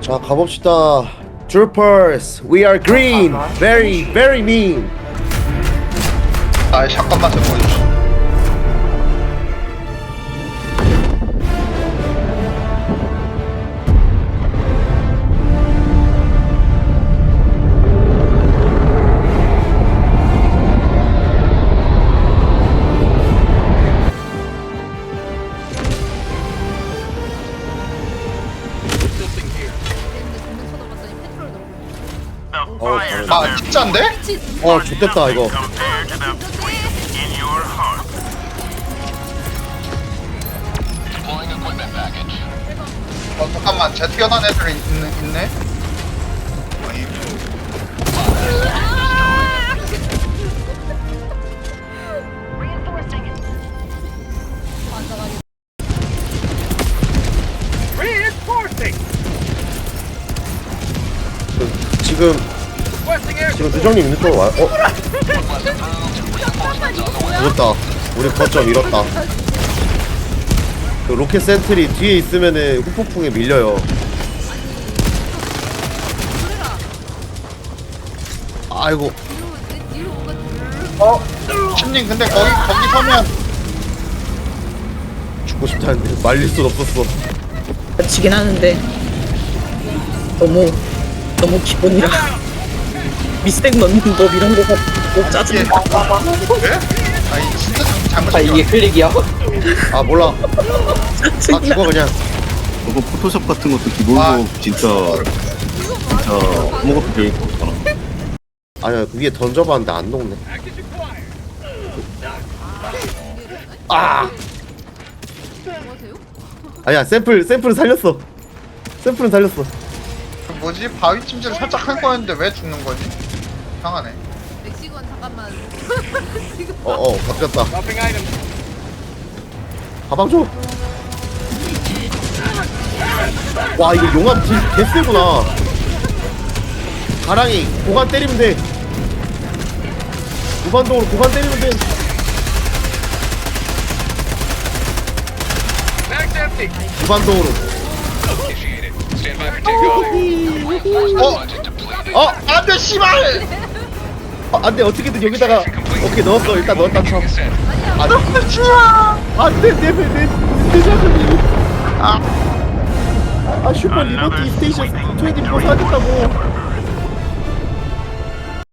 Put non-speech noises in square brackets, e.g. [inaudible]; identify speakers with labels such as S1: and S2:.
S1: 자 가봅시다 Troopers We are green Very very mean
S2: 아 샷건 맛을 보여주시
S1: 어.
S2: 아 진짜인데?
S1: 어 좋됐다 이거.
S2: 어 잠깐만 제 뛰어난 애들이 있네, 있네?
S1: 지금 지금 두정님 있는 쪽으로 와요 어? 늦었다. 우리 거점 잃었다. 그 로켓 센트리 뒤에 있으면은 후폭풍에 밀려요. 아이고.
S2: 어? 신님 근데 거기 거기 서면
S1: 죽고 싶다는데 말릴 순 없었어.
S3: 지긴 하는데 너무 너무 기본이라 [laughs] 미스텍 넣는 법 이런 거가 너무 짜증나.
S2: 왜? 아니 진짜 잘못
S4: 아 이게 클릭이야?
S1: 아 몰라. 아
S3: 짜증나.
S1: 죽어 그냥
S5: 그거 포토샵 같은 것도 기본으로
S2: 아.
S5: 진짜 진짜 아무것도 배울 거 없잖아.
S1: 아니야 위에 던져봤는데 안 녹네. 아! 아니야 샘플 샘플은 살렸어. 샘플은 살렸어
S2: 뭐지 바위 찜질 살짝 할 거였는데 왜 죽는 거지? 이상하네
S6: 멕시건 잠깐만
S1: 어어 [laughs] 바뀌었다 가방 줘. 와 이거 용암 딜 개세구나. 가랑이 고간 때리면 돼. 무반동으로 고간 때리면 돼. 무반동으로.
S2: 어? 어? 안돼 씨발!
S1: 아, 안돼 어떻게든 여기다가 오케이 넣었어 일단 넣었다 쳐.
S2: 너무 좋아!
S1: 안돼 내내내 내자금 아. 아 슈퍼 리모티 스테이션 24 사겠다고.